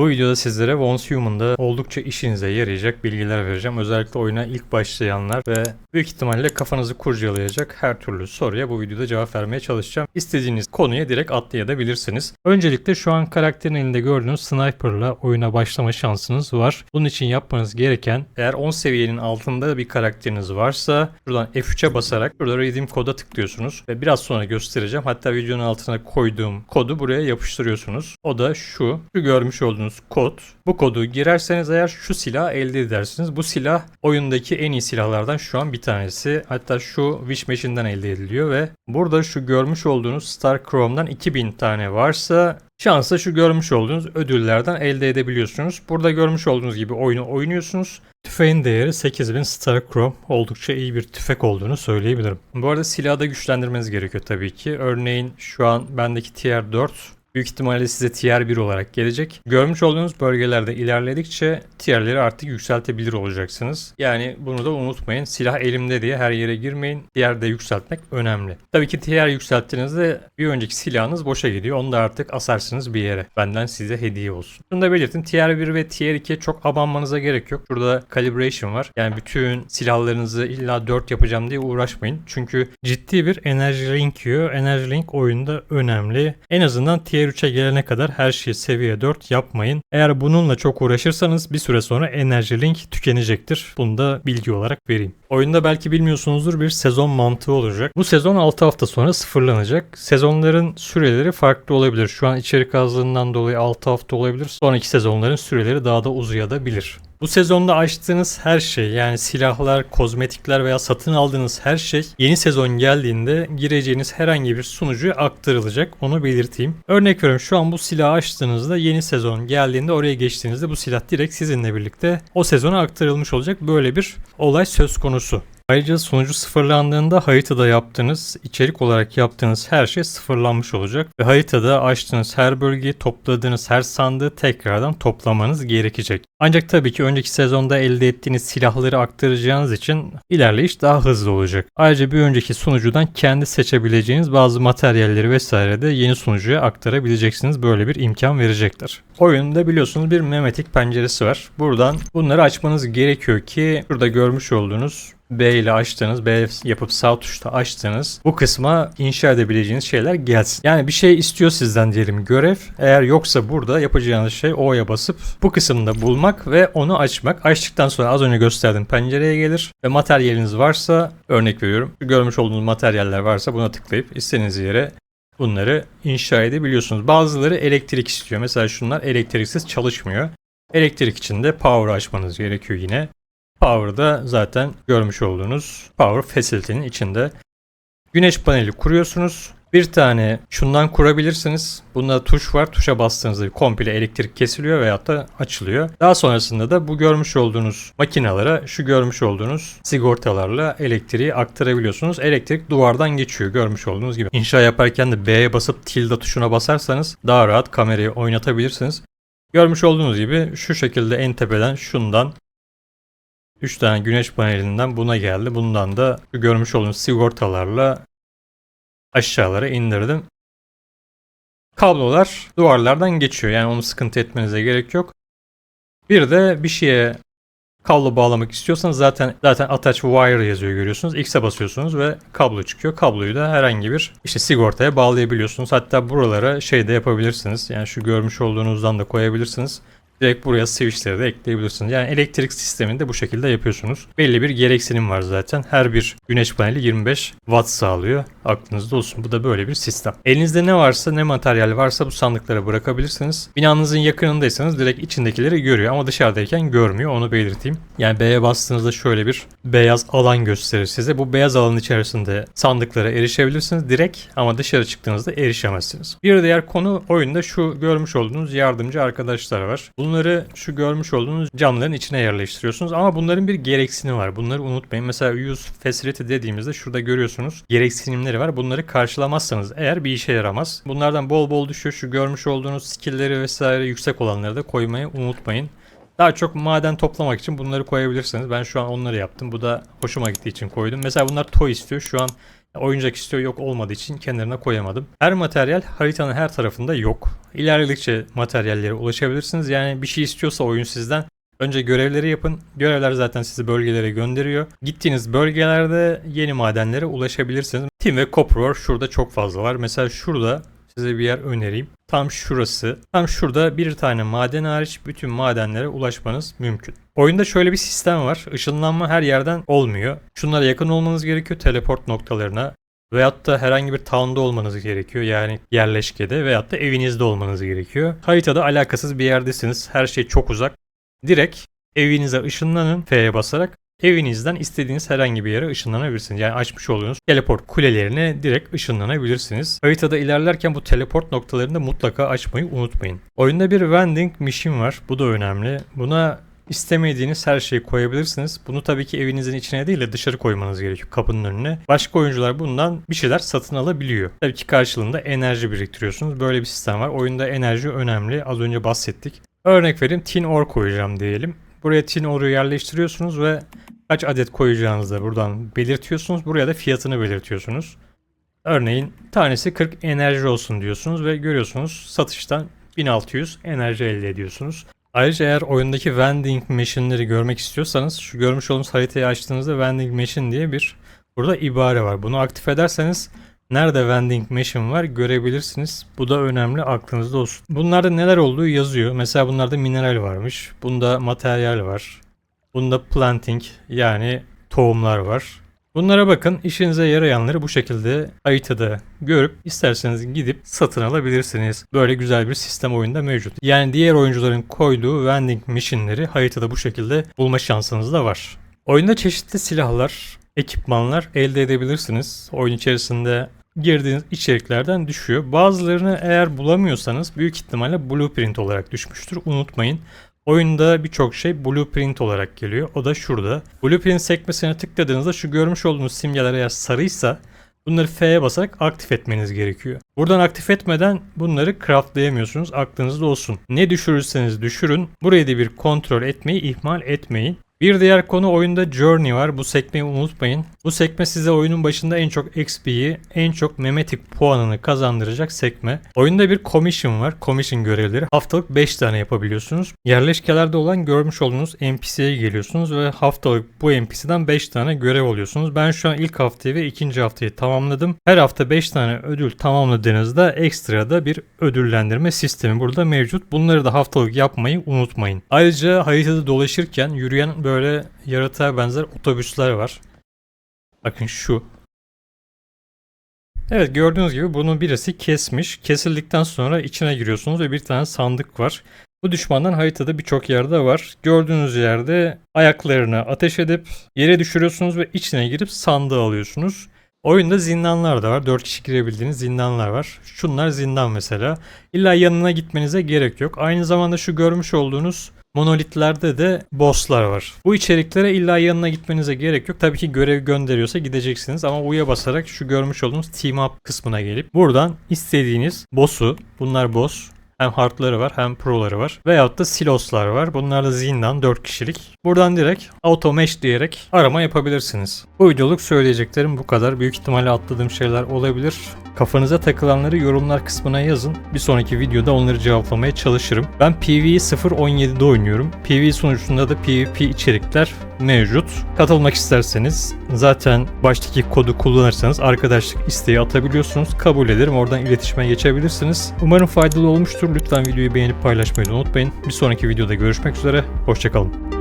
Bu videoda sizlere Once Human'da oldukça işinize yarayacak bilgiler vereceğim. Özellikle oyuna ilk başlayanlar ve büyük ihtimalle kafanızı kurcalayacak her türlü soruya bu videoda cevap vermeye çalışacağım. İstediğiniz konuya direkt atlayabilirsiniz. Öncelikle şu an karakterin elinde gördüğünüz sniper'la oyuna başlama şansınız var. Bunun için yapmanız gereken eğer 10 seviyenin altında bir karakteriniz varsa şuradan F3'e basarak burada redeem koda tıklıyorsunuz ve biraz sonra göstereceğim. Hatta videonun altına koyduğum kodu buraya yapıştırıyorsunuz. O da şu. Şu görmüş olduğunuz kod. Bu kodu girerseniz eğer şu silah elde edersiniz. Bu silah oyundaki en iyi silahlardan şu an bir tanesi. Hatta şu Wish Machine'den elde ediliyor ve burada şu görmüş olduğunuz Star Chrome'dan 2000 tane varsa şansa şu görmüş olduğunuz ödüllerden elde edebiliyorsunuz. Burada görmüş olduğunuz gibi oyunu oynuyorsunuz. Tüfeğin değeri 8000 Star Chrome. Oldukça iyi bir tüfek olduğunu söyleyebilirim. Bu arada silahı da güçlendirmeniz gerekiyor tabii ki. Örneğin şu an bendeki tier 4 Büyük ihtimalle size tier 1 olarak gelecek. Görmüş olduğunuz bölgelerde ilerledikçe tierleri artık yükseltebilir olacaksınız. Yani bunu da unutmayın. Silah elimde diye her yere girmeyin. Tier de yükseltmek önemli. Tabii ki tier yükselttiğinizde bir önceki silahınız boşa gidiyor. Onu da artık asarsınız bir yere. Benden size hediye olsun. Şunu da belirtin. Tier 1 ve tier 2'ye çok abanmanıza gerek yok. Burada calibration var. Yani bütün silahlarınızı illa 4 yapacağım diye uğraşmayın. Çünkü ciddi bir enerji link yiyor. Enerji link oyunda önemli. En azından tier Tier 3'e gelene kadar her şeyi seviye 4 yapmayın. Eğer bununla çok uğraşırsanız bir süre sonra enerji link tükenecektir. Bunu da bilgi olarak vereyim. Oyunda belki bilmiyorsunuzdur bir sezon mantığı olacak. Bu sezon 6 hafta sonra sıfırlanacak. Sezonların süreleri farklı olabilir. Şu an içerik azlığından dolayı 6 hafta olabilir. Sonraki sezonların süreleri daha da uzayabilir. Bu sezonda açtığınız her şey yani silahlar, kozmetikler veya satın aldığınız her şey yeni sezon geldiğinde gireceğiniz herhangi bir sunucuya aktarılacak. Onu belirteyim. Örnek veriyorum şu an bu silahı açtığınızda yeni sezon geldiğinde oraya geçtiğinizde bu silah direkt sizinle birlikte o sezona aktarılmış olacak. Böyle bir olay söz konusu. Ayrıca sonucu sıfırlandığında haritada yaptığınız, içerik olarak yaptığınız her şey sıfırlanmış olacak. Ve haritada açtığınız her bölgeyi, topladığınız her sandığı tekrardan toplamanız gerekecek. Ancak tabii ki önceki sezonda elde ettiğiniz silahları aktaracağınız için ilerleyiş daha hızlı olacak. Ayrıca bir önceki sunucudan kendi seçebileceğiniz bazı materyalleri vesaire de yeni sunucuya aktarabileceksiniz. Böyle bir imkan verecektir. Oyunda biliyorsunuz bir memetik penceresi var. Buradan bunları açmanız gerekiyor ki burada görmüş olduğunuz B ile açtığınız, B yapıp sağ tuşta açtığınız bu kısma inşa edebileceğiniz şeyler gelsin. Yani bir şey istiyor sizden diyelim görev. Eğer yoksa burada yapacağınız şey O'ya basıp bu kısımda bulmak ve onu açmak. Açtıktan sonra az önce gösterdiğim pencereye gelir ve materyaliniz varsa örnek veriyorum. Görmüş olduğunuz materyaller varsa buna tıklayıp istediğiniz yere bunları inşa edebiliyorsunuz. Bazıları elektrik istiyor. Mesela şunlar elektriksiz çalışmıyor. Elektrik için de power açmanız gerekiyor yine. Power'da zaten görmüş olduğunuz Power Facility'nin içinde. Güneş paneli kuruyorsunuz. Bir tane şundan kurabilirsiniz. Bunda tuş var. Tuşa bastığınızda komple elektrik kesiliyor veyahut da açılıyor. Daha sonrasında da bu görmüş olduğunuz makinalara şu görmüş olduğunuz sigortalarla elektriği aktarabiliyorsunuz. Elektrik duvardan geçiyor görmüş olduğunuz gibi. İnşa yaparken de B'ye basıp tilde tuşuna basarsanız daha rahat kamerayı oynatabilirsiniz. Görmüş olduğunuz gibi şu şekilde en tepeden şundan 3 tane güneş panelinden buna geldi. Bundan da görmüş olduğunuz sigortalarla aşağılara indirdim. Kablolar duvarlardan geçiyor. Yani onu sıkıntı etmenize gerek yok. Bir de bir şeye kablo bağlamak istiyorsanız zaten zaten attach wire yazıyor görüyorsunuz. X'e basıyorsunuz ve kablo çıkıyor. Kabloyu da herhangi bir işte sigortaya bağlayabiliyorsunuz. Hatta buralara şey de yapabilirsiniz. Yani şu görmüş olduğunuzdan da koyabilirsiniz. Direkt buraya switchleri de ekleyebilirsiniz. Yani elektrik sistemini de bu şekilde yapıyorsunuz. Belli bir gereksinim var zaten. Her bir güneş paneli 25 watt sağlıyor. Aklınızda olsun. Bu da böyle bir sistem. Elinizde ne varsa ne materyal varsa bu sandıklara bırakabilirsiniz. Binanızın yakınındaysanız direkt içindekileri görüyor ama dışarıdayken görmüyor. Onu belirteyim. Yani B'ye bastığınızda şöyle bir beyaz alan gösterir size. Bu beyaz alanın içerisinde sandıklara erişebilirsiniz direkt ama dışarı çıktığınızda erişemezsiniz. Bir diğer konu oyunda şu görmüş olduğunuz yardımcı arkadaşlar var. Bunun Bunları şu görmüş olduğunuz camların içine yerleştiriyorsunuz ama bunların bir gereksinimi var. Bunları unutmayın. Mesela use facility dediğimizde şurada görüyorsunuz gereksinimleri var. Bunları karşılamazsanız eğer bir işe yaramaz. Bunlardan bol bol düşüyor. Şu görmüş olduğunuz skill'leri vesaire yüksek olanları da koymayı unutmayın. Daha çok maden toplamak için bunları koyabilirsiniz. Ben şu an onları yaptım. Bu da hoşuma gittiği için koydum. Mesela bunlar toy istiyor. Şu an Oyuncak istiyor yok olmadığı için kenarına koyamadım. Her materyal haritanın her tarafında yok. İlerledikçe materyallere ulaşabilirsiniz. Yani bir şey istiyorsa oyun sizden Önce görevleri yapın. Görevler zaten sizi bölgelere gönderiyor. Gittiğiniz bölgelerde yeni madenlere ulaşabilirsiniz. Tim ve Copper şurada çok fazla var. Mesela şurada size bir yer önereyim. Tam şurası. Tam şurada bir tane maden hariç bütün madenlere ulaşmanız mümkün. Oyunda şöyle bir sistem var. Işınlanma her yerden olmuyor. Şunlara yakın olmanız gerekiyor teleport noktalarına. Veyahut da herhangi bir town'da olmanız gerekiyor. Yani yerleşkede veyahut da evinizde olmanız gerekiyor. Haritada alakasız bir yerdesiniz. Her şey çok uzak. Direkt evinize ışınlanın F'ye basarak evinizden istediğiniz herhangi bir yere ışınlanabilirsiniz. Yani açmış olduğunuz teleport kulelerine direkt ışınlanabilirsiniz. Haritada ilerlerken bu teleport noktalarını da mutlaka açmayı unutmayın. Oyunda bir vending machine var. Bu da önemli. Buna istemediğiniz her şeyi koyabilirsiniz. Bunu tabii ki evinizin içine değil de dışarı koymanız gerekiyor kapının önüne. Başka oyuncular bundan bir şeyler satın alabiliyor. Tabii ki karşılığında enerji biriktiriyorsunuz. Böyle bir sistem var. Oyunda enerji önemli. Az önce bahsettik. Örnek vereyim tin ore koyacağım diyelim. Buraya tin ore'u yerleştiriyorsunuz ve kaç adet koyacağınızı da buradan belirtiyorsunuz. Buraya da fiyatını belirtiyorsunuz. Örneğin tanesi 40 enerji olsun diyorsunuz ve görüyorsunuz satıştan 1600 enerji elde ediyorsunuz. Ayrıca eğer oyundaki vending machine'leri görmek istiyorsanız şu görmüş olduğunuz haritayı açtığınızda vending machine diye bir burada ibare var. Bunu aktif ederseniz nerede vending machine var görebilirsiniz. Bu da önemli aklınızda olsun. Bunlarda neler olduğu yazıyor. Mesela bunlarda mineral varmış. Bunda materyal var. Bunda planting yani tohumlar var. Bunlara bakın işinize yarayanları bu şekilde haritada görüp isterseniz gidip satın alabilirsiniz. Böyle güzel bir sistem oyunda mevcut. Yani diğer oyuncuların koyduğu vending machine'leri haritada bu şekilde bulma şansınız da var. Oyunda çeşitli silahlar, ekipmanlar elde edebilirsiniz. Oyun içerisinde girdiğiniz içeriklerden düşüyor. Bazılarını eğer bulamıyorsanız büyük ihtimalle blueprint olarak düşmüştür. Unutmayın. Oyunda birçok şey blueprint olarak geliyor. O da şurada. Blueprint sekmesine tıkladığınızda şu görmüş olduğunuz simgeler eğer sarıysa bunları F'ye basarak aktif etmeniz gerekiyor. Buradan aktif etmeden bunları craftlayamıyorsunuz. Aklınızda olsun. Ne düşürürseniz düşürün. Burayı da bir kontrol etmeyi ihmal etmeyin. Bir diğer konu oyunda Journey var. Bu sekmeyi unutmayın. Bu sekme size oyunun başında en çok XP'yi, en çok memetik puanını kazandıracak sekme. Oyunda bir commission var. Commission görevleri. Haftalık 5 tane yapabiliyorsunuz. Yerleşkelerde olan görmüş olduğunuz NPC'ye geliyorsunuz ve haftalık bu NPC'den 5 tane görev alıyorsunuz. Ben şu an ilk haftayı ve ikinci haftayı tamamladım. Her hafta 5 tane ödül tamamladığınızda ekstra da bir ödüllendirme sistemi burada mevcut. Bunları da haftalık yapmayı unutmayın. Ayrıca haritada dolaşırken yürüyen böyle yaratığa benzer otobüsler var. Bakın şu. Evet gördüğünüz gibi bunun birisi kesmiş. Kesildikten sonra içine giriyorsunuz ve bir tane sandık var. Bu düşmandan haritada birçok yerde var. Gördüğünüz yerde ayaklarını ateş edip yere düşürüyorsunuz ve içine girip sandığı alıyorsunuz. Oyunda zindanlar da var. 4 kişi girebildiğiniz zindanlar var. Şunlar zindan mesela. İlla yanına gitmenize gerek yok. Aynı zamanda şu görmüş olduğunuz monolitlerde de bosslar var. Bu içeriklere illa yanına gitmenize gerek yok. Tabii ki görev gönderiyorsa gideceksiniz ama U'ya basarak şu görmüş olduğunuz team up kısmına gelip buradan istediğiniz boss'u bunlar boss hem hardları var hem proları var. Veyahut da siloslar var. Bunlar da zindan 4 kişilik. Buradan direkt auto mesh diyerek arama yapabilirsiniz. Bu videoluk söyleyeceklerim bu kadar. Büyük ihtimalle atladığım şeyler olabilir. Kafanıza takılanları yorumlar kısmına yazın. Bir sonraki videoda onları cevaplamaya çalışırım. Ben PvE 0.17'de oynuyorum. PvE sonucunda da PvP içerikler mevcut. Katılmak isterseniz zaten baştaki kodu kullanırsanız arkadaşlık isteği atabiliyorsunuz. Kabul ederim. Oradan iletişime geçebilirsiniz. Umarım faydalı olmuştur. Lütfen videoyu beğenip paylaşmayı unutmayın. Bir sonraki videoda görüşmek üzere. Hoşçakalın.